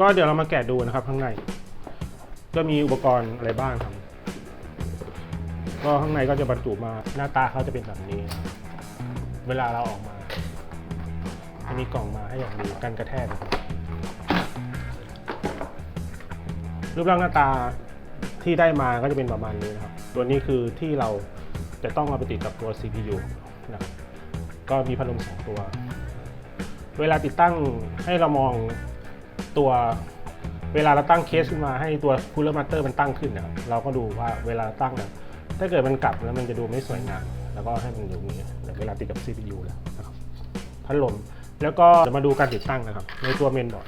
ก็เดี๋ยวเรามาแกะดูนะครับข้างใน ก็มีอุปกรณ์อะไรบ้างครับ ก็ข้างในก็จะบรรจุมาหน้าตาเขาจะเป็นแบบนี้ เวลาเราออกมาจะมีกล่องมาให้อย่างดีกันกระแทกนะครับรูปร่างหน้าตาที่ได้มาก็จะเป็นประมาณนี้นะครับ ตัวนี้คือที่เราจะต้องเอาไปติดกับตัว CPU นะครับ ก็มีพัดลมสองตัว เวลาติดตั้งให้เรามอง ตัวเวลาเราตั้งเคสขึ้นมาให้ตัว cooler master มันตั้งขึ้นนะครับเราก็ดูว่าเวลาตั้งเนี่ยถ้าเกิดมันกลับแล้วมันจะดูไม่สวยงามแล้วก็ให้มันอยู่อย่างนี้เวลาติดกับ CPU แล้วนะครับพัดลมแล้วก็จะมาดูการติดตั้งนะครับ ในตัวเมนบอร์ด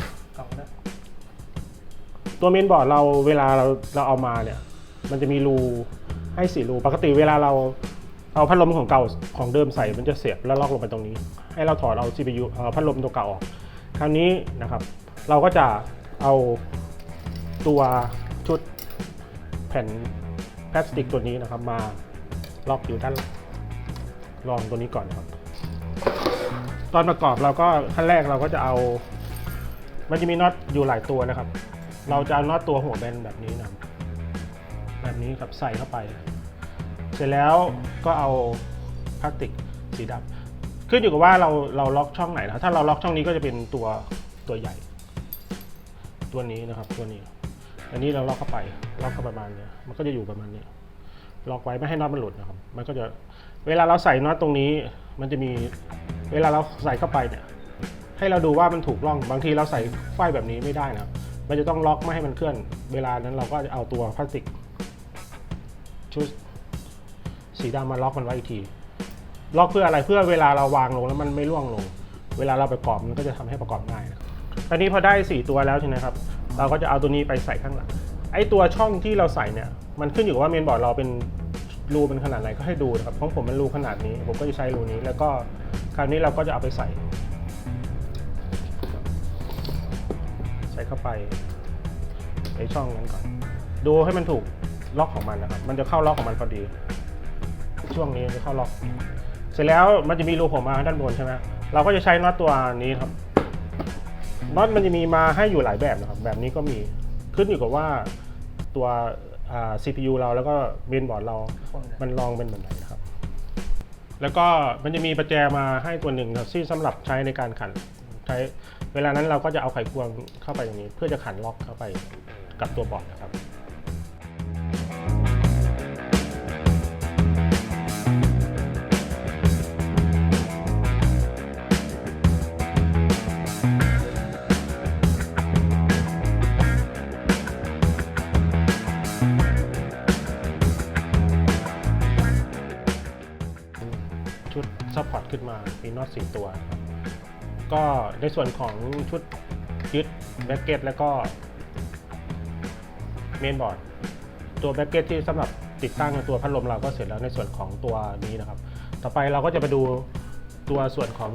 ตัวเมนบอร์ดเราเวลาเราเราเอามาเนี่ย มันจะมีรูให้สี่รูปกติเวลาเราเอาพัดลมของเก่าของเดิมใส่มันจะเสียบแล้วล็อกลงไปตรงนี้ ให้เราถอดเอา CPU เอ่อพัดลมตัวเก่าออกคราวนี้นะครับ เราก็จะเอาตัวชุดแผ่นพลาสติกตัวนี้นะครับมาล็อกอยู่ด้านรองตัวนี้ก่อนนครับ ตอนประกอบเราก็ขั้นแรกเราก็จะเอา มันจะมีน็อตอยู่หลายตัวนะครับ เราจะเอาน็อตตัวหัวแบนแบบนี้นะแบบนี้ครับใส่เข้าไป เสร็จแล้วก็เอาพลาสติกสีดำขึ้นอยู่กับว่าเราเราล็อกช่องไหนนะถ้าเราล็อกช่องนี้ก็จะเป็นตัวตัวใหญ่ ตัวนี้นะครับตัวนี้ อันนี้เราล็อกเข้าไปล็อกเข้าประมาณเนี้ยมันก็จะอยู่ประมาณนี้ล็อกไว้ไม่ให้น็อตมันหลุดนะครับ มันก็จะเวลาเราใส่น็อตตรงนี้ มันจะมีเวลาเราใส่เข้าไปเนี่ยให้เราดูว่ามันถูกร่องบางทีเราใส่ไฟแบบนี้ไม่ได้นะครับ มันจะต้องล็อกไม่ให้มันเคลื่อน เวลานั้นเราก็จะเอาตัวพลาสติก ชุดสีดำมาล็อกมันไว้อีกทีล็อกเพื่ออะไรเพื่อเวลาเราวางลงแล้วมันไม่ร่วงลง เวลาเราประกอบมันก็จะทำให้ประกอบง่ายนะ ตอนนี้พอได้ 4 ตัวแล้วใช่ไหมครับ เราก็จะเอาตัวนี้ไปใส่ข้างหลัง ไอ้ตัวช่องที่เราใส่เนี่ย มันขึ้นอยู่กับว่าเมนบอร์ดเราเป็นรูเป็นขนาดไหนก็ให้ดูนะครับ ของผมมันรูขนาดนี้ ผมก็จะใช้รูนี้ แล้วก็คราวนี้เราก็จะเอาไปใส่ ใส่เข้าไปในช่องนั้นก่อน ดูให้มันถูกล็อกของมันนะครับ มันจะเข้าล็อกของมันพอดี ช่วงนี้จะเข้าล็อก เสร็จแล้วมันจะมีรูผมมาด้านบนใช่ไหมเราก็จะใช้น็อตตัวนี้ครับ น็อตมันจะมีมาให้อยู่หลายแบบนะครับ แบบนี้ก็มีขึ้นอยู่กับว่าตัว CPU เราแล้วก็เมนบอร์ดเรามันรองเป็นแบบไหนนะครับ แล้วก็มันจะมีประแจมาให้ตัวหนึ่งครับที่สำหรับใช้ในการขันใช้เวลานั้นเราก็จะเอาไขควงเข้าไปอย่างนี้ เพื่อจะขันล็อกเข้าไปกับตัวบอร์ดนะครับ ขึ้นมามีน็อตสี่ตัวครับก็ในส่วนของชุดยึดแบ็กเก็ตแล้วก็เมนบอร์ดตัวแบ็กเก็ตที่สำหรับติดตั้งตัวพัดลมเราก็เสร็จแล้วในส่วนของตัวนี้นะครับ ต่อไปเราก็จะไปดูตัวส่วนของ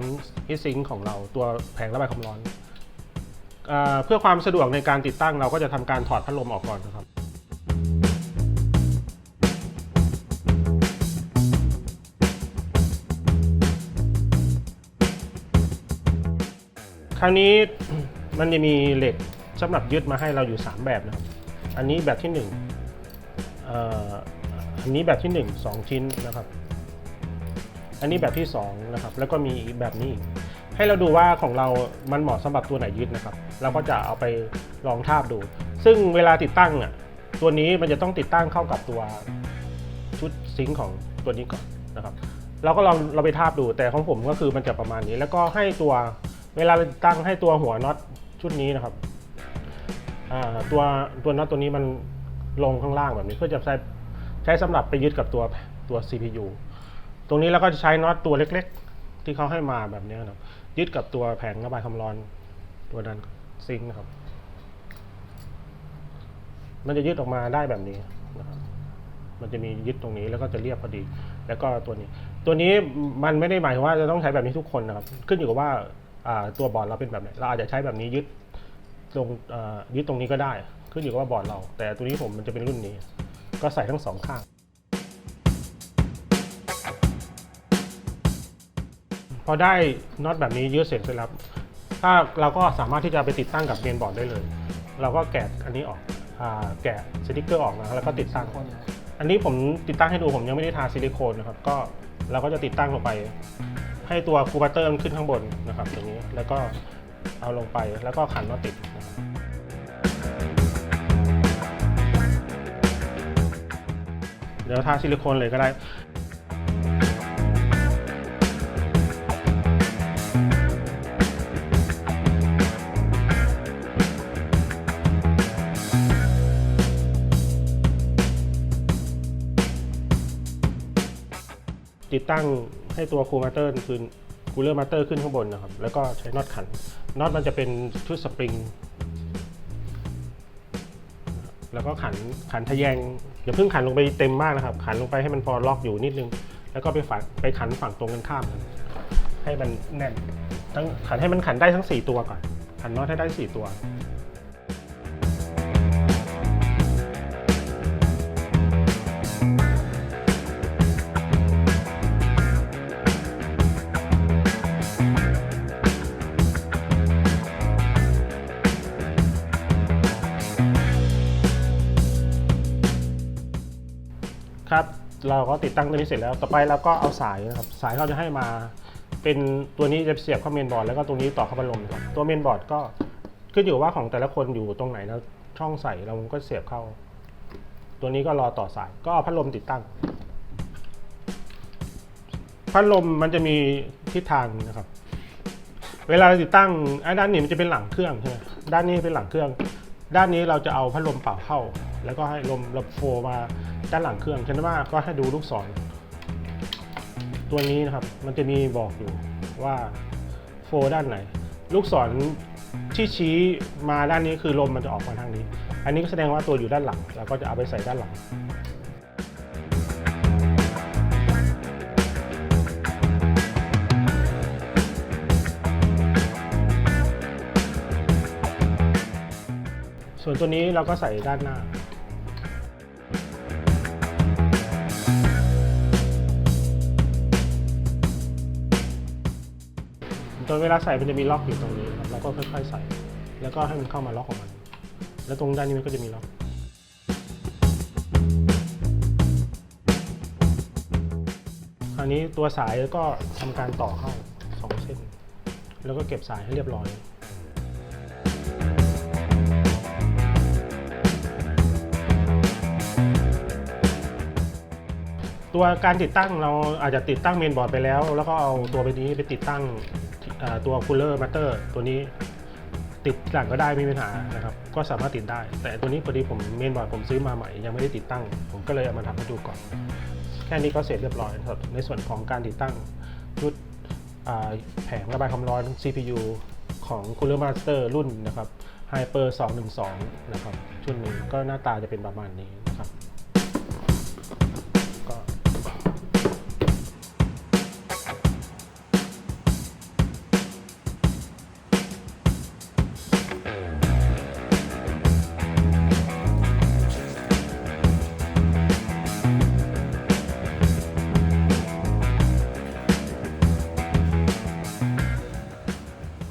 ฮิตซิงของเราตัวแผงระบายความร้อนเอเพื่อความสะดวกในการติดตั้งเราก็จะทำการถอดพัดลมออกก่อนนะครับ คราวนี้มันจะมีเหล็กสำหรับยึดมาให้เราอยู่ 3 แบบนะครับ อันนี้แบบที่1เอ่ออันนี้แบบที่ 1 2 ชิ้นนะครับ อันนี้แบบที่2นะครับ แล้วก็มีอีกแบบนี้ ให้เราดูว่าของเรา มันเหมาะสำหรับตัวไหนยึดนะครับ เราก็จะเอาไปลองทาบดู ซึ่งเวลาติดตั้งอะ ตัวนี้มันจะต้องติดตั้งเข้ากับตัวชุดซิงค์ของตัวนี้ก่อนนะครับ เราก็ลองเราไปทาบดู แต่ของผมก็คือมันจะประมาณนี้ แล้วก็ให้ตัว เวลาเราตั้งให้ตัวหัวน็อตชุดนี้นะครับตัวตัวน็อตตัวนี้มันลงข้างล่างแบบนี้เพื่อจะใช้ใช้สำหรับไปยึดกับตัวตัว CPU ตรงนี้เราก็จะใช้น็อตตัวเล็กๆ ที่เขาให้มาแบบนี้นะครับยึดกับตัวแผงระบายความร้อนตัวนั้นซิงค์นะครับ มันจะยึดออกมาได้แบบนี้นะครับ มันจะมียึดตรงนี้แล้วก็จะเรียบพอดี แล้วก็ตัวนี้ ตัวนี้มันไม่ได้หมายถึงว่าจะต้องใช้แบบนี้ทุกคนนะครับ ขึ้นอยู่กับว่า ตัวบอร์ดเราเป็นแบบไหนเราอาจจะใช้แบบนี้ยึดตรงยึดตรงนี้ก็ได้ ขึ้นอยู่กับว่าบอร์ดเรา แต่ตัวนี้ผมมันจะเป็นรุ่นนี้ ก็ใส่ทั้งสองข้างพอได้น็อตแบบนี้ยึดเสร็จเสร็จแล้วถ้าเราก็สามารถที่จะไปติดตั้งกับเมนบอร์ดได้เลย เราก็แกะอันนี้ออกอแกะสติกเกอร์ออกนะแล้วก็ติดตั้งอันนี้ผมติดตั้งให้ดูผมยังไม่ได้ทาซิลิโคนนะครับก็เราก็จะติดตั้งลงไป ให้ตัวคูบัตเตอร์มันขึ้นข้างบนนะครับอย่างนี้แล้วก็เอาลงไปแล้วก็ขันน็อตติดนะครับเดี๋ยวทาซิลิโคนเลยก็ได้ติดตั้ง ให้ตัวคูลมาเตอร์คือคูลเลอร์มาเตอร์ขึ้นข้างบนนะครับ แล้วก็ใช้น็อตขันน็อตมันจะเป็นชุดสปริงแล้วก็ขันขันทะแยงอย่าเพิ่งขันลงไปเต็มมากนะครับ ขันลงไปให้มันพอล็อกอยู่นิดนึง แล้วก็ไปฝังไปขันฝั่งตรงกันข้าม ให้มันแน่นทั้งขันให้มันขันได้ทั้ง 4 ตัวก่อน ขันน็อตให้ได้ 4 ตัว เราก็ติดตั้งตัวนี้เสร็จแล้ว ต่อไปเราก็เอาสายนะครับ สายเราจะให้มา เป็นตัวนี้จะเสียบเข้าเมนบอร์ดแล้วก็ตรงนี้ต่อเข้าพัดลมนะครับ ตัวเมนบอร์ดก็ขึ้นอยู่ว่าของแต่ละคนอยู่ตรงไหนแล้วช่องใส่เราก็เสียบเข้า ตัวนี้ก็รอต่อสาย ก็เอาพัดลมติดตั้ง พัดลมมันจะมีทิศทางนะครับ เวลาเราติดตั้งไอ้ด้านนี้มันจะเป็นหลังเครื่องใช่ไหมด้านนี้เป็นหลังเครื่อง ด้านนี้เราจะเอาพัดลมเป่าเข้า แล้วก็ให้ลมระโฟมาด้านหลังเครื่องฉะนั้นว่าก็ให้ดูลูกศร ตัวนี้นะครับมันจะมีบอกอยู่ว่าโฟด้านไหน ลูกศรที่ชี้มาด้านนี้คือลมมันจะออกมาทางนี้ อันนี้ก็แสดงว่าตัวอยู่ด้านหลังเราก็จะเอาไปใส่ด้านหลัง ส่วนตัวนี้เราก็ใส่ด้านหน้า ตอนเวลาใส่มันจะมีล็อกอยู่ตรงนี้ครับเราก็ค่อยๆใส่ แล้วก็ให้มันเข้ามาล็อกของมัน แล้วตรงด้านนี้มันก็จะมีล็อกคราวนี้ตัวสายก็ทำการต่อเข้าสองเส้น แล้วก็เก็บสายให้เรียบร้อย ตัวการติดตั้งเราอาจจะติดตั้งเมนบอร์ดไปแล้ว แล้วก็เอาตัวไปนี้ไปติดตั้งตัวคูลเลอร์มาเตอร์ตัวนี้ติดหลังก็ได้ไม่มีปัญหานะครับ ก็สามารถติดได้ แต่ตัวนี้พอดีผมเมนบอร์ดผมซื้อมาใหม่ ยังไม่ได้ติดตั้ง ผมก็เลยเอามาทำให้ดูก่อน แค่นี้ก็เสร็จเรียบร้อยครับในส่วนของการติดตั้งชุดแผงระบายความร้อน CPU ของ Cooler Master รุ่นนะครับ Hyper 212 นะครับ ชุดนี้ก็หน้าตาจะเป็นประมาณนี้นะครับ